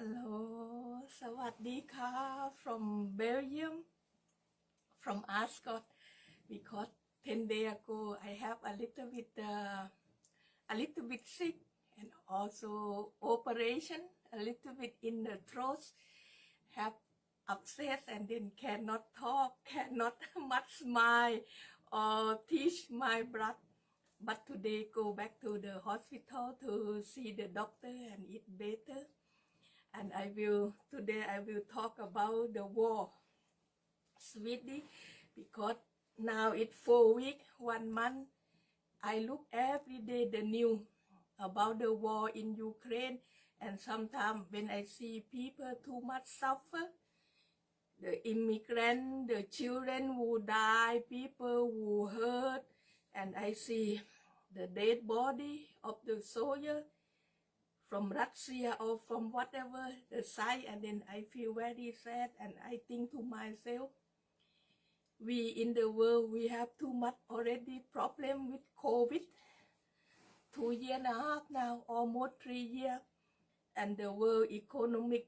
Hello สวัสดีค่ะ from Belgium from Ascot because 10 days ago I have a little bit uh, a little bit sick and also operation a little bit in the throat have upset and then cannot talk cannot much smile or teach my blood but today go back to the hospital to see the doctor and eat better and I will today I will talk about the war, sweetie, because now it's four week, one month. I look every day the news about the war in Ukraine, and sometimes when I see people too much suffer, the immigrant, the children who die, people who hurt, and I see the dead body of the soldier from Russia or from whatever the side, and then I feel very sad, and I think to myself, we in the world we have too much already problem with COVID. Two year and a half now, almost three year, and the world economic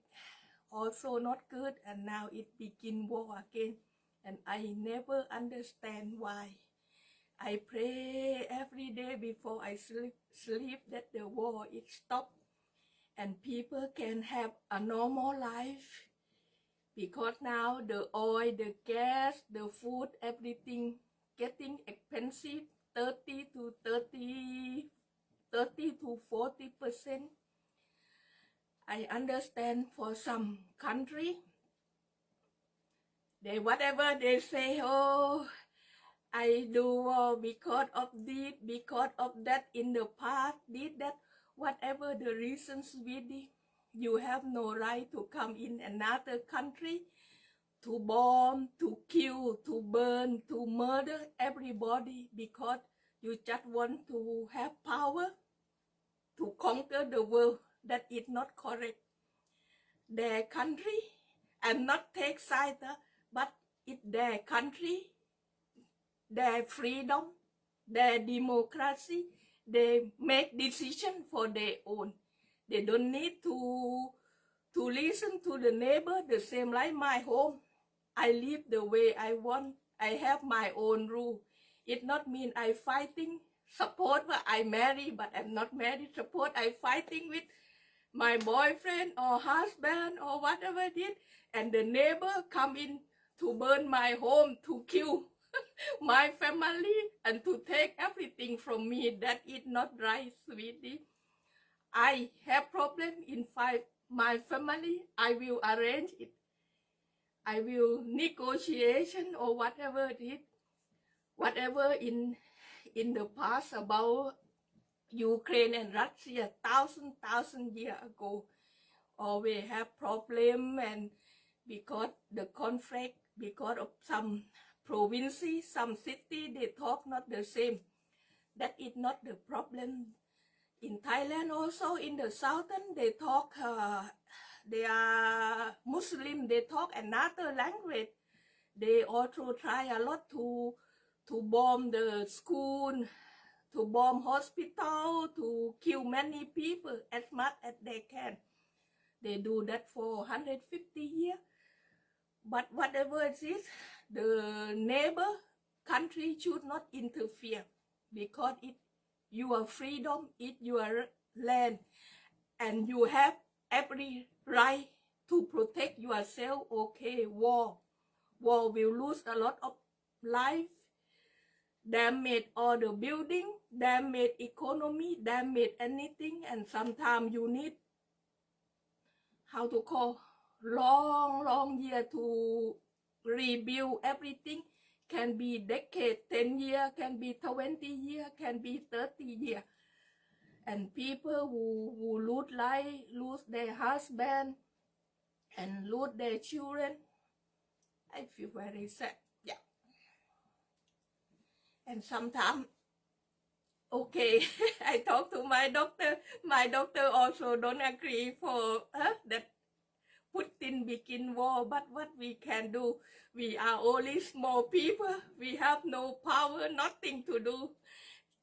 also not good, and now it begin war again, and I never understand why. I pray every day before I sleep, sleep that the war is stop and people can have a normal life because now the oil, the gas, the food, everything getting expensive 30 to 30, 30 to 40 percent. I understand for some country, they whatever they say, oh, I do because of this, because of that in the past, did that, whatever the reasons we did, you have no right to come in another country to bomb, to kill, to burn, to murder everybody because you just want to have power to conquer the world. That is not correct. Their country, and not take side, but it's their country, their freedom, their democracy. They make decision for their own. They don't need to to listen to the neighbor the same like my home. I live the way I want. I have my own rule. It not mean I fighting support but I marry but I'm not married support I fighting with my boyfriend or husband or whatever is and the neighbor come in to burn my home to kill my family and to take everything from me that is not right sweetie. I have problem in five my family i will arrange it. I will negotiation or whatever it is whatever in in the past about ukraine and russia thousand thousand year ago always have problem and because the conflict because of some province, some city, they talk not the same. That is not the problem. In Thailand also, in the southern, they talk, uh, they are Muslim, they talk another language. They also try a lot to, to bomb the school, to bomb hospital, to kill many people as much as they can. They do that for 150 years. But whatever it is, the neighbor country should not interfere because it your freedom, it your land, and you have every right to protect yourself. Okay, war, war will lose a lot of life, damage all the building, damage economy, damage anything, and sometimes you need how to call long, long year to rebuild everything. Can be decade 10 year can be 20 year can be 30 year. And people who, who lose life lose their husband and lose their children i feel very sad yeah. And sometimes okay i talk to my doctor. My doctor also don't agree for huh, that Putin begin war, but what we can do, we are only small people. We have no power, nothing to do.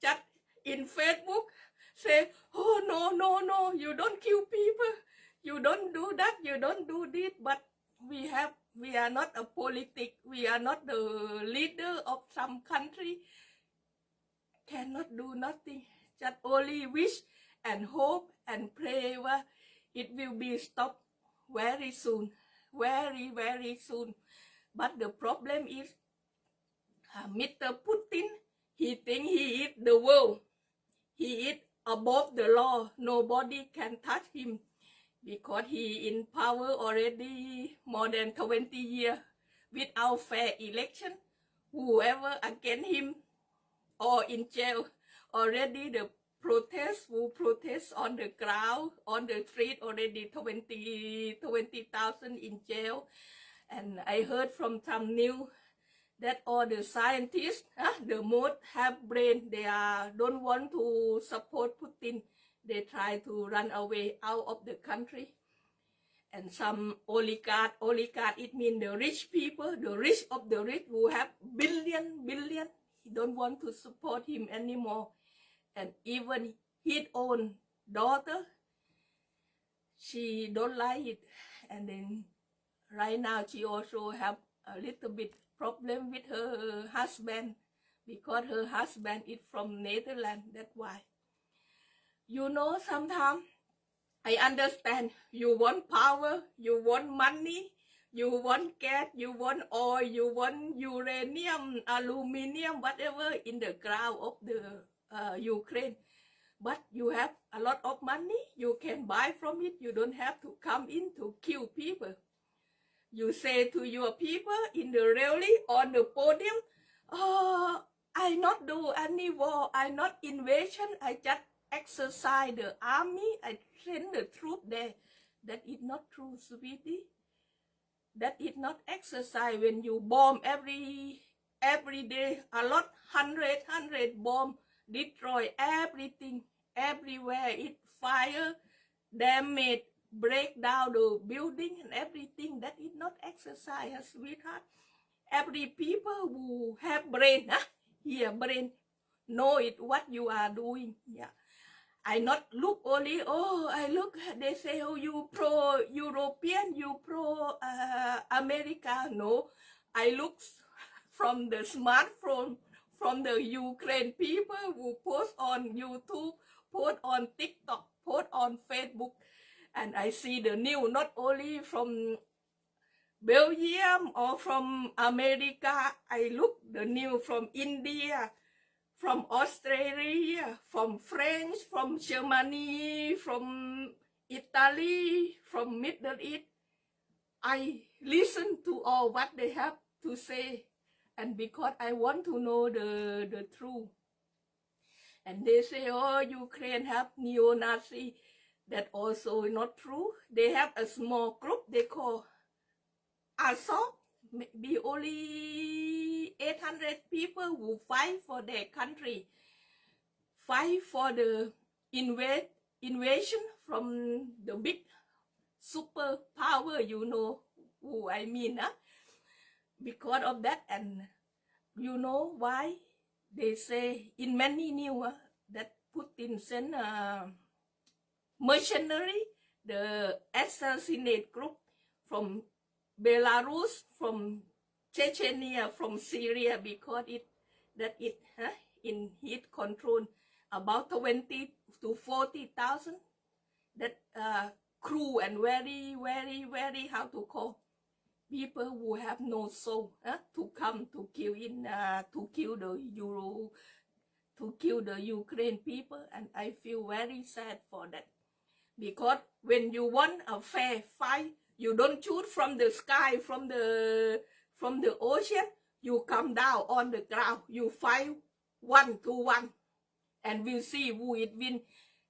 Just in Facebook, say, oh no, no, no, you don't kill people. You don't do that. you don't do this, but we have we are not a politic, we are not the leader of some country. Cannot do nothing. Just only wish and hope and pray it will be stopped very soon. Very, very soon. But the problem is uh, Mr. Putin, he think he is the world. He is above the law. Nobody can touch him because he in power already more than 20 years without fair election. Whoever against him or in jail already the protest who protest on the ground on the street already 20 20,000 in jail and I heard from some news that all the scientists, huh, the most have brain, they are don't want to support Putin. They try to run away out of the country. And some oligarch, oligarch, it means the rich people, the rich of the rich who have billion, billion, don't want to support him anymore. And even his own daughter, she don't like it. And then right now she also have a little bit problem with her husband because her husband is from Netherlands. That's why. You know, sometimes I understand you want power, you want money, you want gas, you want oil, you want uranium, aluminium, whatever in the ground of the uh, Ukraine. But you have a lot of money, you can buy from it. You don't have to come in to kill people you say to your people in the rally on the podium, oh, I not do any war, I not invasion, I just exercise the army, I train the troop there. That is not true, sweetie. That is not exercise when you bomb every every day, a lot, hundred, hundred bomb, destroy everything, everywhere. It fire, damage, break down the building and everything. That is not exercise, sweetheart. Every people who have brain, huh? brain, know it what you are doing. Yeah. I not look only, oh, I look, they say, oh, you pro European, you pro uh, America. No, I look from the smartphone, from the Ukraine people who post on YouTube, post on TikTok, post on Facebook and I see the news not only from Belgium or from America. I look the news from India, from Australia, from France, from Germany, from Italy, from Middle East. I listen to all what they have to say, and because I want to know the the truth. And they say, oh, Ukraine have neo-Nazi that also not true. They have a small group they call ASOP, maybe only 800 people who fight for their country, fight for the invade, invasion from the big superpower, you know who I mean. Huh? Because of that, and you know why? They say in many news uh, that Putin sent uh, mercenary, the assassinate group from Belarus, from Chechnya, from Syria, because it that it huh, in his control about 20 to 40,000 that uh, crew and very, very, very, how to call people who have no soul huh, to come to kill in uh, to kill the Euro to kill the Ukraine people and I feel very sad for that. Because when you want a fair fight you don't shoot from the sky from the from the ocean. You come down on the ground. You fight one to one. And we'll see who it win.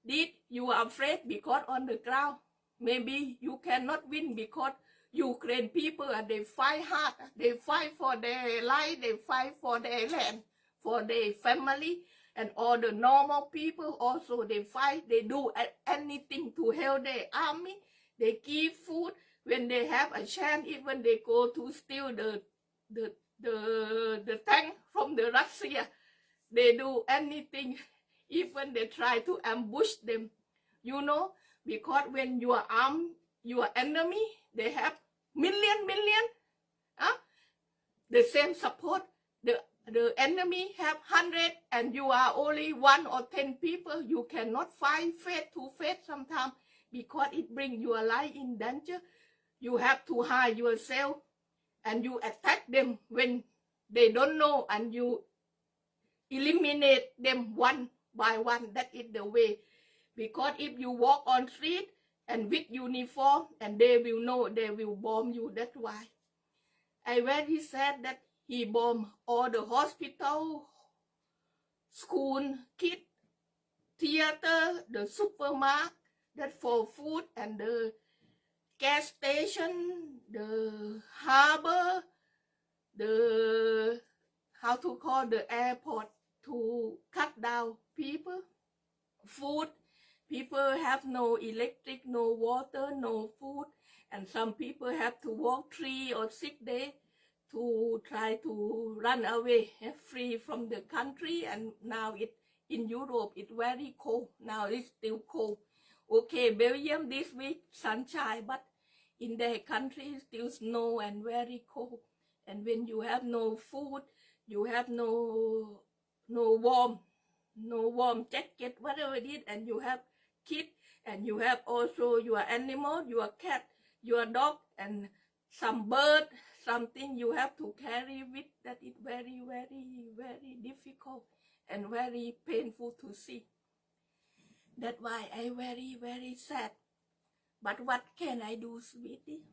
Did you are afraid because on the ground? Maybe you cannot win because Ukraine people they fight hard. They fight for their life. They fight for their land for their family and all the normal people also they fight. They do anything to help their army. They give food when they have a chance. Even they go to steal the the the the tank from the Russia. They do anything. Even they try to ambush them. You know because when you are armed your enemy they have million million huh? the same support. The the enemy have hundred and you are only one or ten people. You cannot fight face to face sometimes because it bring your life in danger. You have to hide yourself and you attack them when they don't know and you eliminate them one by one. That is the way. Because if you walk on street and with uniform and they will know they will bomb you that's why. I very said that he bomb all the hospital school kid theater the supermarket that for food and the gas station the harbor the how to call the airport to cut down people food people have no electric no water no food and some people have to walk three or six days to try to run away eh, free from the country. And now it in europe it's very cold. Now it's still cold. Okay belgium this week sunshine but in their country still snow and very cold. And when you have no food you have no no warm no warm jacket whatever it is and you have kid and you have also your animal your cat your dog and some bird something you have to carry with that is very very very difficult and very painful to see that's why i very very sad but what can i do sweetie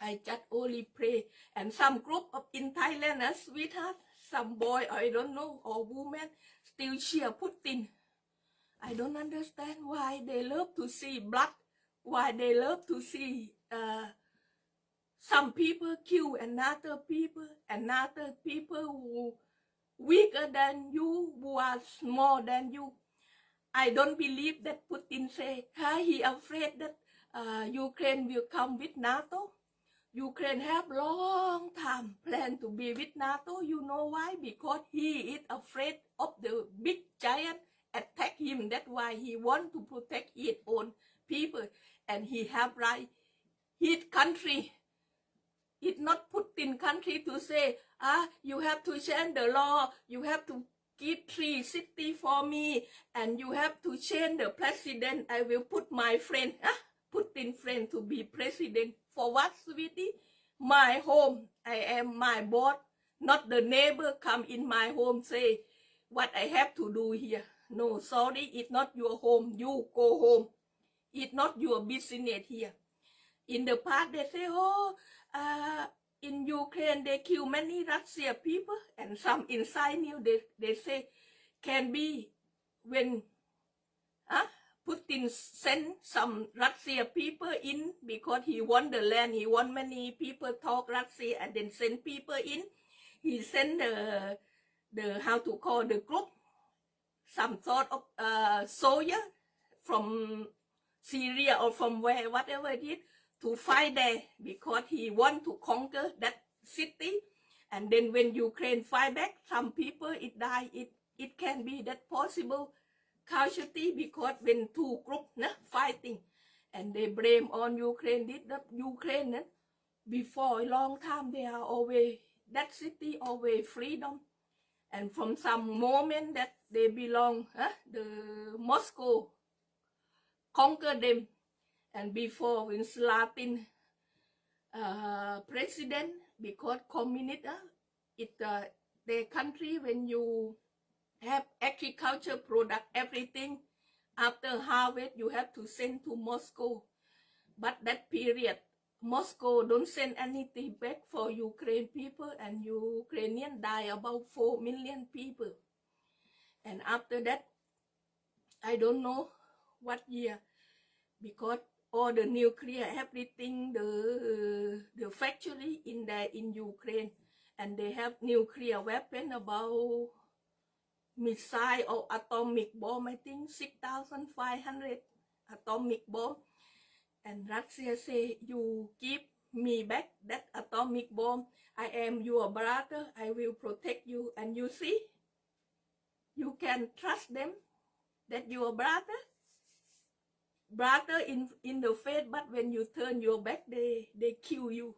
I just only pray. And some group of in Thailand, uh, sweetheart, some boy, I don't know, or woman, still cheer Putin. I don't understand why they love to see blood, why they love to see uh, some people kill another people, another people who weaker than you, who are small than you. I don't believe that Putin say, huh, he afraid that uh, Ukraine will come with NATO. Ukraine have long time plan to be with NATO. You know why? Because he is afraid of the big giant attack him. That's why he want to protect his own people, and he have right. His country, it not Putin country to say, ah, you have to change the law. You have to give three city for me, and you have to change the president. I will put my friend, ah, Putin friend to be president. For what, sweetie? My home. I am my boss. Not the neighbor come in my home say what I have to do here. No, sorry, it's not your home. You go home. It's not your business here. In the past, they say, oh, uh, in Ukraine they kill many Russia people, and some inside you they, they say can be when huh? Putin send some Russia people in because he want the land, he want many people talk Russia and then send people in. He send the the how to call the group some sort of uh, soldier from Syria or from where whatever it is to fight there because he want to conquer that city. And then when Ukraine fight back, some people it die. It it can be that possible casualty because when two group nah, fighting and they blame on Ukraine did the Ukraine nah, before a long time they are always that city always freedom and from some moment that they belong huh, the Moscow. Conquer them. And before when Slatin uh, president because communist uh, it uh, the country when you have agriculture product everything after harvest you have to send to moscow. But that period moscow don't send anything back for ukraine people and ukrainian die about 4 million people and after that i don't know what year because all the nuclear everything the the factory in there in ukraine and they have nuclear weapon about missile or atomic bomb, I think 6,500 atomic bomb. And Russia say, you give me back that atomic bomb. I am your brother. I will protect you. And you see, you can trust them that your brother. brother in in the faith, but when you turn your back, they they kill you.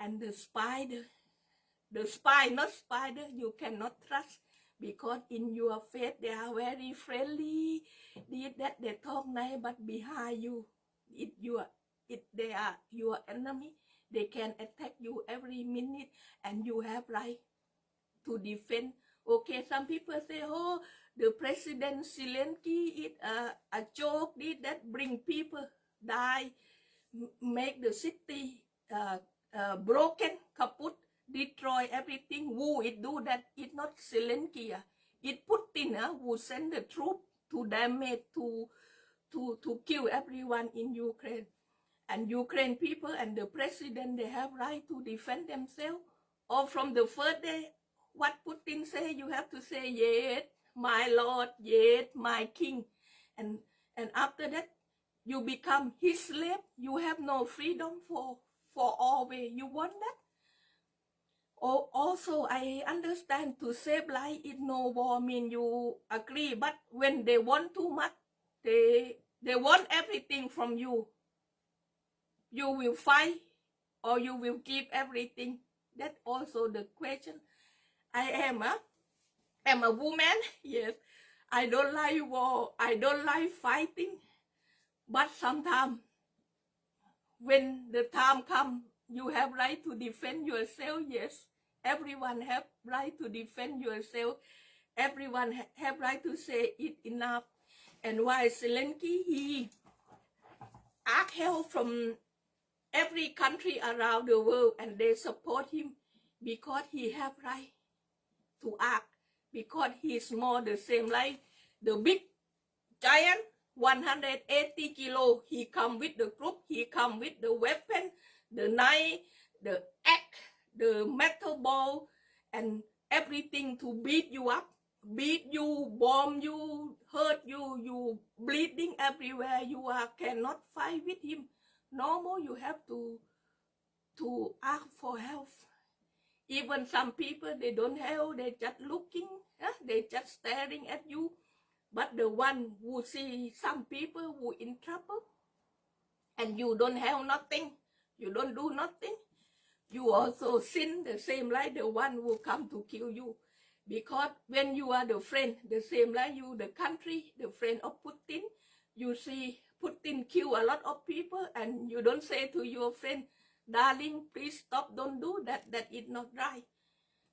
And the spider, the spy, not spider, you cannot trust because in your faith they are very friendly. Did that they talk nice, but behind you, it your it they are your enemy. They can attack you every minute, and you have right to defend. Okay, some people say, oh, the president Zelensky is a, a joke. Did that bring people die, make the city uh, uh, broken, kaput, destroy everything. Who it do that? It not Zelensky. ah. It Putin ah, who send the troop to damage to to to kill everyone in Ukraine. And Ukraine people and the president they have right to defend themselves. Or from the first day, what Putin say, you have to say yes, my lord, yes, my king. And and after that, you become his slave. You have no freedom for for always. You want that? Oh, also, I understand to save life in no war mean you agree, but when they want too much, they they want everything from you. You will fight or you will give everything. That also the question. I am a am a woman. Yes, I don't like war. I don't like fighting. But sometimes when the time comes, you have right to defend yourself. Yes, everyone have right to defend yourself. Everyone ha- have right to say it enough. And why Zelensky he ask help from every country around the world, and they support him because he have right to act because he's more the same like the big giant 180 kilo. He come with the group he come with the weapon the knife the axe the metal ball and everything to beat you up beat you bomb you hurt you you bleeding everywhere. You are cannot fight with him. No more you have to to ask for help even some people they don't help they just looking huh? they just staring at you but the one who see some people who in trouble and you don't have nothing you don't do nothing you also sin the same like the one who come to kill you because when you are the friend the same like you the country the friend of putin you see putin kill a lot of people and you don't say to your friend darling please stop. Don't do that. That is not right.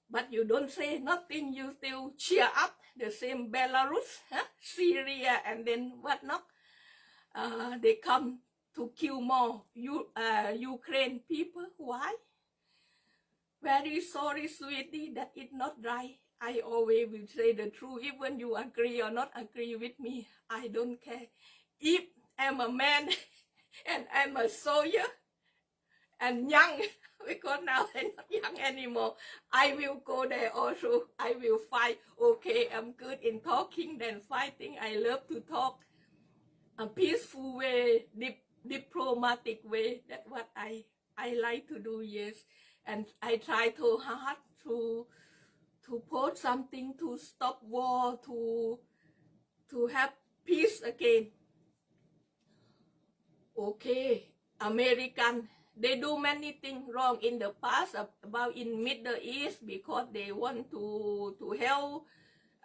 But you don't say nothing. You still cheer up. The same belarus huh? syria and then what not? Uh, they come to kill more you, uh, ukraine people. Why? Very sorry sweetie. That is not right. I always will say the truth. Even you agree or not agree with me i don't care. If i'm a man and i'm a soldier and young because now I'm not young anymore. I will go there also. I will fight. Okay, I'm good in talking than fighting. I love to talk a peaceful way, dip, diplomatic way. That's what I I like to do. Yes, and I try to hard to to post something to stop war to to have peace again. Okay, American they do many things wrong in the past about in Middle East because they want to to help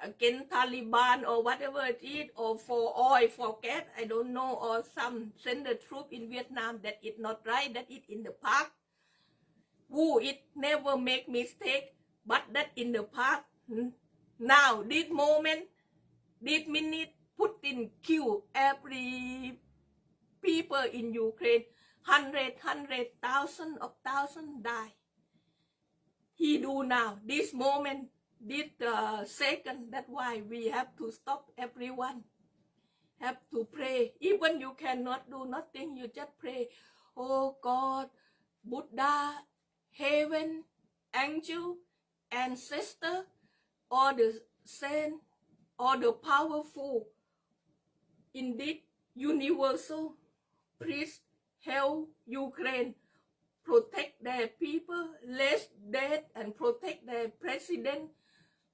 against Taliban or whatever it is or for oil for gas. I don't know or some send the troop in Vietnam that is not right that is in the past. Who it never make mistake but that in the past. Now this moment this minute Putin kill every people in Ukraine hundred hundred thousand of thousand die. He do now. This moment this uh, second that's why we have to stop everyone. Have to pray. Even you cannot do nothing you just pray. Oh god buddha heaven angel ancestor or the saint or the powerful indeed universal please help Ukraine protect their people, less death, and protect their president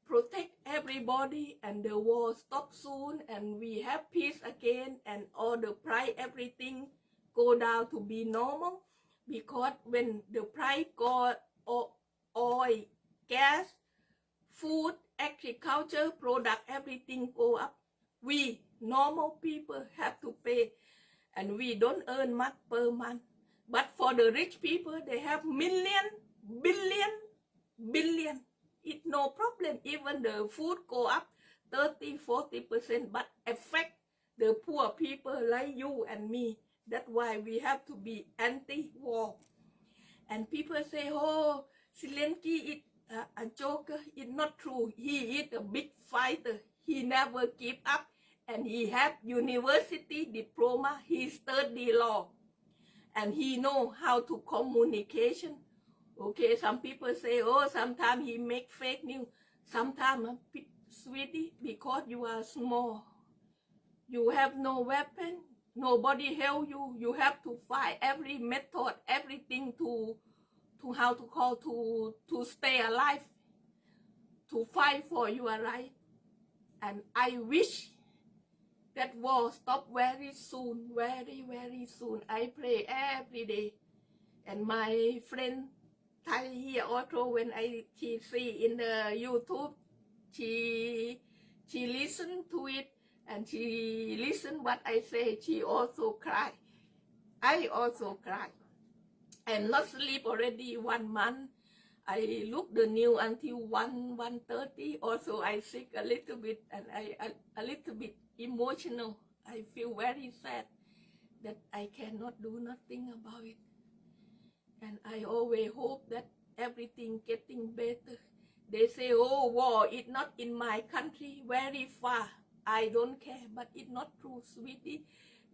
protect everybody and the war stop soon and we have peace again and all the price everything go down to be normal because when the price go oil gas food agriculture product everything go up we normal people have to pay and we don't earn much per month. But for the rich people they have million billion billion. It no problem. Even the food go up 30 40 percent but affect the poor people like you and me. That's why we have to be anti-war. And people say oh Zelensky is a, a joker it's not true. He is a big fighter. He never give up and he have university diploma he study law. And he know how to communication. Okay some people say oh sometimes he make fake news. Sometimes uh, sweetie because you are small. You have no weapon. Nobody help you. You have to fight every method everything to to how to call to to stay alive. To fight for your right. And i wish that war stop very soon very very soon i pray every day and my friend Thai here also when I she see in the YouTube, she she listen to it and she listen what I say. She also cry. I also cry, and not sleep already one month. I look the news until one one thirty. Also, I sick a little bit and I a, a little bit emotional. I feel very sad that I cannot do nothing about it and I always hope that everything getting better. They say, oh, war is not in my country, very far. I don't care, but it's not true, sweetie.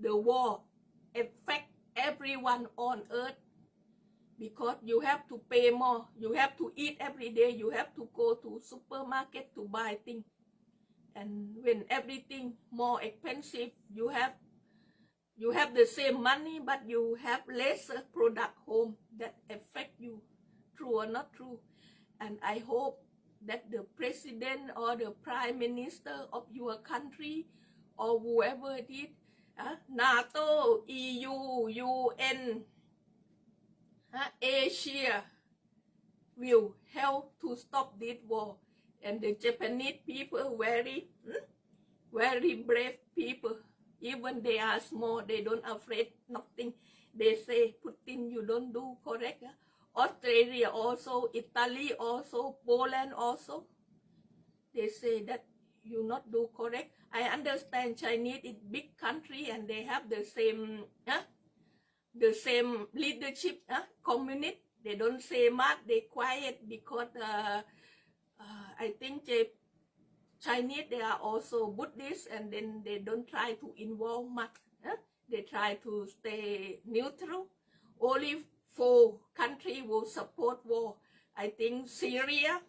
The war affect everyone on earth because you have to pay more. You have to eat every day. You have to go to supermarket to buy things. And when everything more expensive, you have you have the same money but you have lesser product home that affect you true or not true. And i hope that the president or the prime minister of your country or whoever it is uh, nato eu un uh, asia will help to stop this war and the japanese people very hmm, very brave people even they are small they don't afraid nothing they say putin you don't do correct australia also italy also poland also they say that you not do correct i understand chinese is big country and they have the same huh? the same leadership huh? communist they don't say much they quiet because uh, uh, i think they Chinese, they are also Buddhist, and then they don't try to involve much. Huh? They try to stay neutral. Only four countries will support war. I think Syria,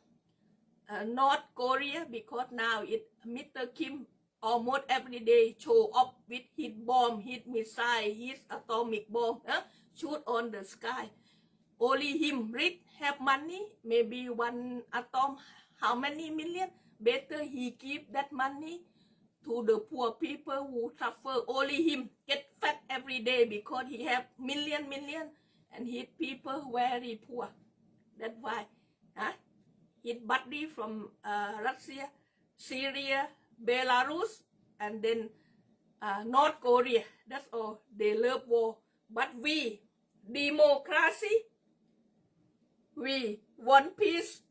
uh, North Korea, because now it Mr. Kim almost every day show up with his bomb, his missile, his atomic bomb, huh? shoot on the sky. Only him rich have money, maybe one atom, how many million? better he give that money to the poor people who suffer. Only him. Get fat every day because he have million million. And his people very poor. That's why huh? his buddy from uh, russia syria belarus and then uh, north korea. That's all. They love war. But we democracy we want peace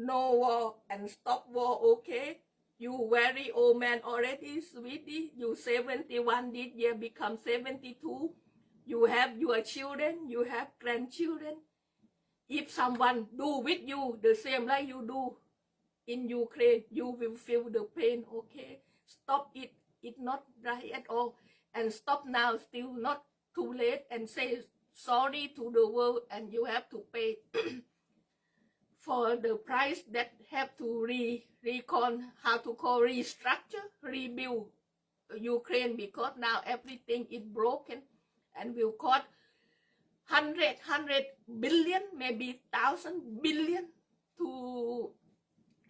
no war and stop war, okay? You very old man already, sweetie. You 71 this year become 72. You have your children, you have grandchildren. If someone do with you the same like you do in Ukraine, you will feel the pain, okay? Stop it. It's not right at all. And stop now, still not too late, and say sorry to the world, and you have to pay for the price that have to re recon how to call restructure rebuild Ukraine because now everything is broken and will cost hundred hundred billion maybe thousand billion to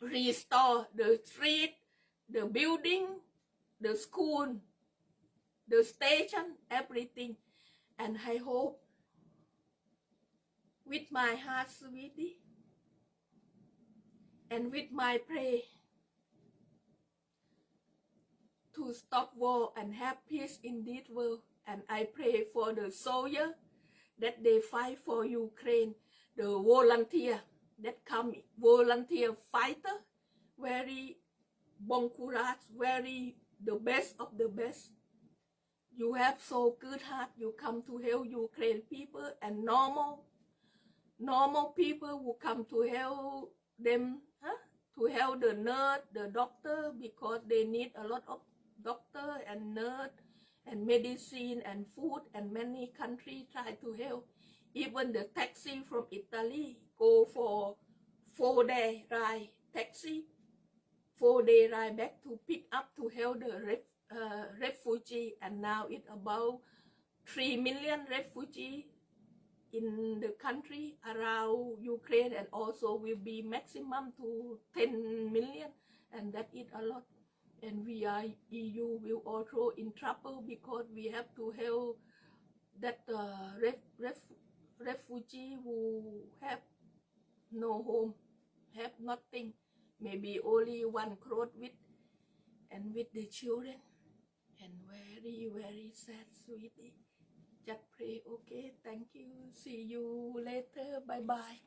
restore the street, the building, the school, the station, everything. And I hope with my heart, sweetie, and with my prayer to stop war and have peace in this world. And I pray for the soldier that they fight for Ukraine, the volunteer that come, volunteer fighter, very bon courage, very the best of the best. You have so good heart. You come to help Ukraine people and normal, normal people who come to help them, huh? to help the nurse, the doctor, because they need a lot of doctor and nurse and medicine and food and many countries try to help. Even the taxi from Italy go for four day ride taxi, four day ride back to pick up to help the ref, uh, refugee and now it about three million refugee in the country around Ukraine and also will be maximum to 10 million and that is a lot and we are EU will also in trouble because we have to help that uh, ref, ref, refugee who have no home, have nothing, maybe only one cloth with, and with the children, and very very sad, sweetie. Just pray, okay? Thank you. See you later. Bye bye.